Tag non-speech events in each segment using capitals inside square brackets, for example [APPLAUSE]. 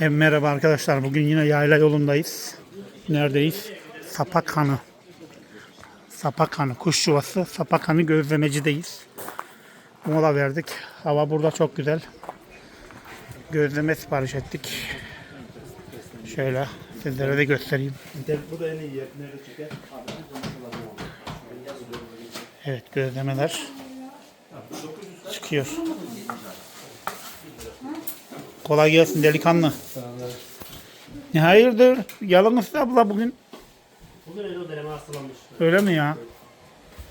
Evet, merhaba arkadaşlar. Bugün yine yayla yolundayız. Neredeyiz? Sapakhanı. Sapakhanı. Kuş yuvası. Sapakhanı gözlemecideyiz. Mola verdik. Hava burada çok güzel. Gözleme sipariş ettik. Şöyle sizlere de göstereyim. Evet gözlemeler çıkıyor. Kolay gelsin delikanlı. Ne hayırdır? Yalnız abla bugün. Bugün o deneme hastalanmış. Öyle mi ya?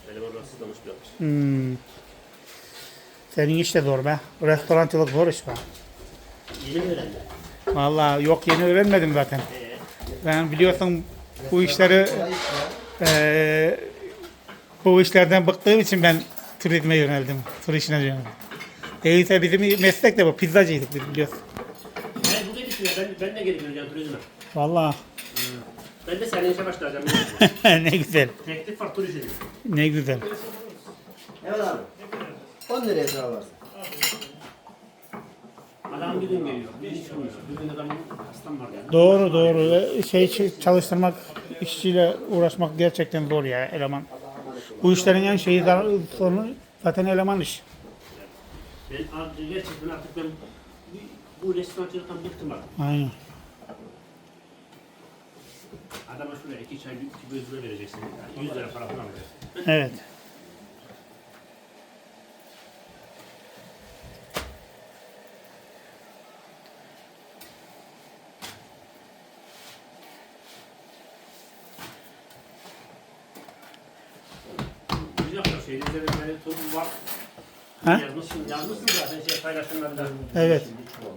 Deneme hastalanmış bir yapmış. Hmm. Senin iş de zor be. Restorancılık zor iş be. Yeni mi öğrendi? Vallahi yok yeni öğrenmedim zaten. Ben biliyorsun bu işleri eee, bu işlerden bıktığım için ben turizme yöneldim. Tur işine yöneldim. Değilse bizim meslek de bu. Pizzacıydık biz biliyorsun. Ben burada düşünüyorum. Ben, ben de geri döneceğim turizme. Vallahi Ben de seninle işe başlayacağım. [LAUGHS] ne güzel. Teklif var turizm. Ne güzel. Evet abi. 10 liraya sıra varsın. Adam bir gün geliyor. Bir iş olmuyor. Bir gün adamın hastam var yani. Doğru doğru. Şey çalıştırmak, işçiyle uğraşmak gerçekten zor ya eleman. Bu işlerin en şeyi zar- sorunu zaten eleman iş. Ben abi gerçekten artık ben bu, bu restorancılıktan bıktım artık. Aynen. Adama şuraya iki çay, iki göz lira vereceksin. Yani 100 lira para falan vereceksin. Evet. Bir dakika şeyde üzerinde tur var. Ha? Yazmışsın, yazmışsın zaten şey paylaşımlarında. Evet.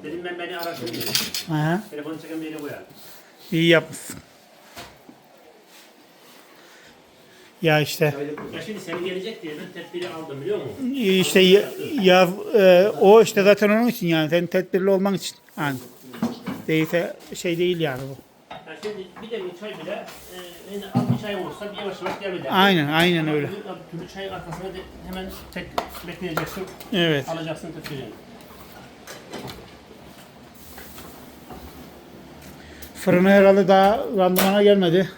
Dedim ben beni araştırayım. Aha. Telefonu çeken yere koyar. İyi yapmışsın. Ya işte Ya şimdi seni gelecek diye ben tedbiri aldım biliyor musun? işte ya, ya- e, o işte zaten onun için yani senin tedbirli olman için. Yani değilse şey değil yani bu. Şimdi bir de bir çay bile e, yani az bir çay olsa bir yavaş yavaş devam eder. Aynen aynen Ama öyle. bir Türlü çayın arkasına de hemen tek bekleyeceksin. Evet. Alacaksın tedbirini. Fırını herhalde daha randımana gelmedi.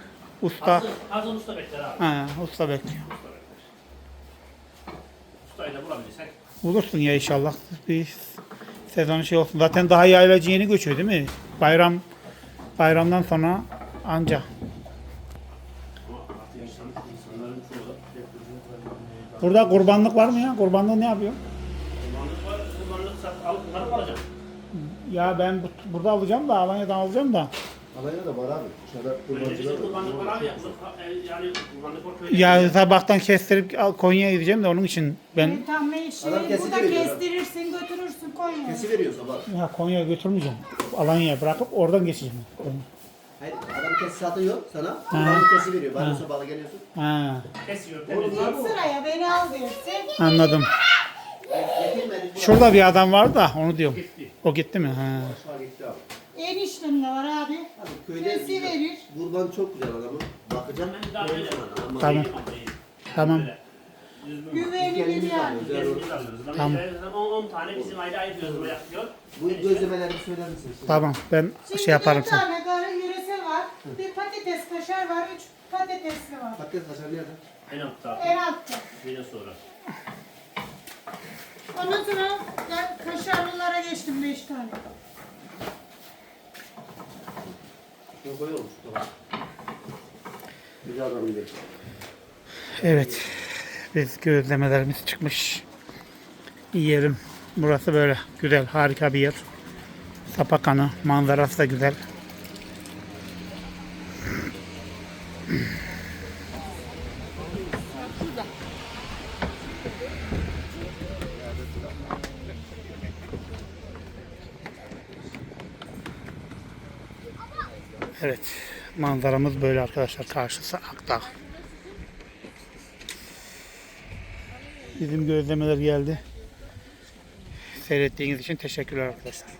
Usta. Az, az usta bekler abi. Ha, usta bekliyor. Usta bekler. Ustayı da bulabilirsek. Bulursun ya inşallah. Bir sezon şey olsun. Zaten daha yaylacı yeni göçüyor değil mi? Bayram bayramdan sonra anca. Burada kurbanlık var mı ya? Kurbanlığı ne yapıyor? Kullanlık var, kullanlık sat, alıp bunları mı alacaksın? Ya ben bu- burada alacağım da Alanya'dan alacağım da. Alanya'da da var abi. Dışarıda kurbancılar var. kullanlık var abi. ya, e, Yani kullanlık var köyde. Ya sabahtan kestirip al- Konya'ya gideceğim de onun için ben Tam işi Adam burada veriyor. kestirirsin götürürsün Konya'ya. Kesi veriyor sabah. ya Konya'ya götürmeyeceğim. Alanya'ya bırakıp oradan geçeceğim. Hayır adam kesi satıyor sana. Kurbanlık kesi veriyor. Bana sabahla geliyorsun. Ha, Kesiyor, Oğlum temizliyor. bu. Sıraya beni al dersin. anladım. Getirmedik. bu Şurada bir adam var da onu diyorum. Gitti. O gitti mi? Ha. Aşağı gitti abi. Eniştem de var abi. Abi köyde Kesi verir. kurban çok güzel adamın. Bakacağım. Ben daha böyle Ama Tamam. Tamam. Güvenilir Kendimiz yani. alıyoruz. Tamam. Tamam. 10 tane bizim aile ayrı gözüme yapıyor. bu gözlemeleri söyler misiniz? Tamam ben Şimdi şey yaparım dört sen. tane karı yöresel var. Bir patates kaşar var. Üç patatesli var. Patates kaşar nerede? En altta. En altta. Şeyden sonra. Ondan sonra ben kaşarlılara geçtim beş tane. Evet. Biz gözlemelerimiz çıkmış. Yiyelim. Burası böyle güzel, harika bir yer. Sapakanı, manzarası da güzel. Evet, manzaramız böyle arkadaşlar. Karşısı Akdağ. Bizim gözlemeler geldi. Seyrettiğiniz için teşekkürler arkadaşlar.